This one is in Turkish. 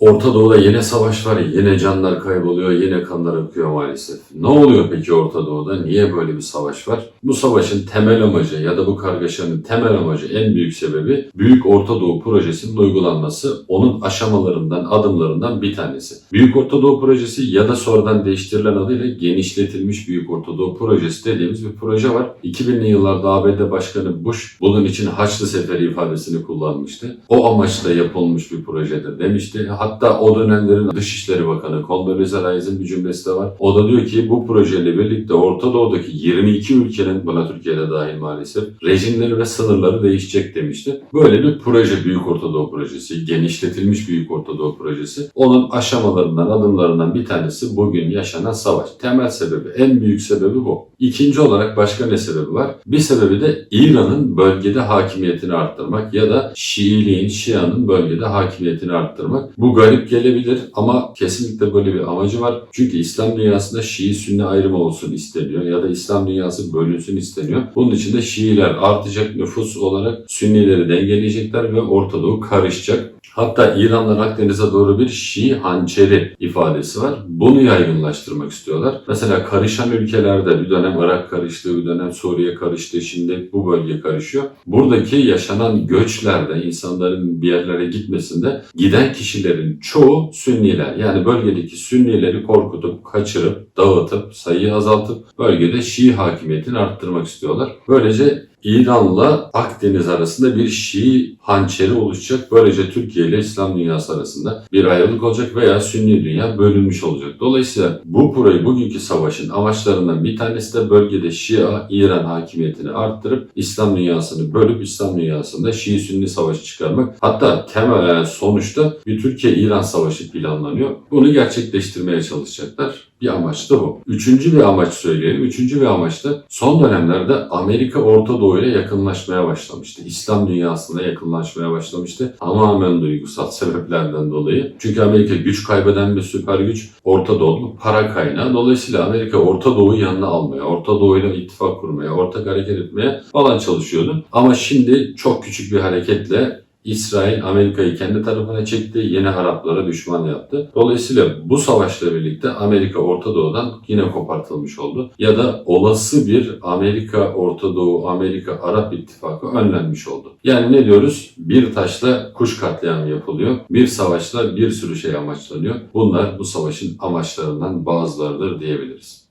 Orta Doğu'da yine savaş var, yine canlar kayboluyor, yine kanlar akıyor maalesef. Ne oluyor peki Orta Doğu'da? Niye böyle bir savaş var? Bu savaşın temel amacı ya da bu kargaşanın temel amacı en büyük sebebi Büyük Orta Doğu Projesi'nin uygulanması. Onun aşamalarından, adımlarından bir tanesi. Büyük Orta Doğu Projesi ya da sonradan değiştirilen adıyla genişletilmiş Büyük Orta Doğu Projesi dediğimiz bir proje var. 2000'li yıllarda ABD Başkanı Bush bunun için Haçlı Seferi ifadesini kullanmıştı. O amaçla yapılmış bir projedir demişti. Hatta o dönemlerin Dışişleri Bakanı Condoleezza Rice'in bir cümlesi de var. O da diyor ki bu projeyle birlikte Orta Doğu'daki 22 ülkenin, buna Türkiye'de dahil maalesef, rejimleri ve sınırları değişecek demişti. Böyle bir proje Büyük Orta Doğu Projesi, genişletilmiş Büyük Orta Doğu Projesi. Onun aşamalarından, adımlarından bir tanesi bugün yaşanan savaş. Temel sebebi, en büyük sebebi bu. İkinci olarak başka ne sebebi var? Bir sebebi de İran'ın bölgede hakimiyetini arttırmak ya da Şiiliğin, Şia'nın bölgede hakimiyetini arttırmak. Bu garip gelebilir ama kesinlikle böyle bir amacı var. Çünkü İslam dünyasında Şii-Sünni ayrımı olsun isteniyor ya da İslam dünyası bölünsün isteniyor. Bunun için de Şiiler artacak nüfus olarak Sünnileri dengeleyecekler ve Orta Doğu karışacak. Hatta İran'dan Akdeniz'e doğru bir Şii hançeri ifadesi var. Bunu yaygınlaştırmak istiyorlar. Mesela karışan ülkelerde bir dönem Irak karıştı, bir dönem Suriye karıştı, şimdi bu bölge karışıyor. Buradaki yaşanan göçlerde, insanların bir yerlere gitmesinde giden kişilerin çoğu Sünniler. Yani bölgedeki Sünnileri korkutup, kaçırıp, dağıtıp, sayıyı azaltıp bölgede Şii hakimiyetini arttırmak istiyorlar. Böylece İran'la Akdeniz arasında bir Şii hançeri oluşacak. Böylece Türkiye ile İslam dünyası arasında bir ayrılık olacak veya Sünni dünya bölünmüş olacak. Dolayısıyla bu burayı bugünkü savaşın amaçlarından bir tanesi de bölgede Şia İran hakimiyetini arttırıp İslam dünyasını bölüp İslam dünyasında Şii Sünni savaşı çıkarmak. Hatta temel yani sonuçta bir Türkiye-İran savaşı planlanıyor. Bunu gerçekleştirmeye çalışacaklar. Bir amaç da bu. Üçüncü bir amaç söyleyelim. Üçüncü bir amaç da son dönemlerde Amerika Orta Doğu ile yakınlaşmaya başlamıştı. İslam dünyasına yakınlaşmaya başlamıştı. Tamamen duygusal sebeplerden dolayı. Çünkü Amerika güç kaybeden bir süper güç. Orta Doğu'nun para kaynağı. Dolayısıyla Amerika Orta Doğu'yu yanına almaya, Orta Doğu ile ittifak kurmaya, ortak hareket etmeye falan çalışıyordu. Ama şimdi çok küçük bir hareketle İsrail Amerika'yı kendi tarafına çekti, yine Araplara düşman yaptı. Dolayısıyla bu savaşla birlikte Amerika Orta Doğu'dan yine kopartılmış oldu. Ya da olası bir Amerika Orta Doğu, Amerika Arap ittifakı önlenmiş oldu. Yani ne diyoruz? Bir taşla kuş katliamı yapılıyor. Bir savaşla bir sürü şey amaçlanıyor. Bunlar bu savaşın amaçlarından bazılarıdır diyebiliriz.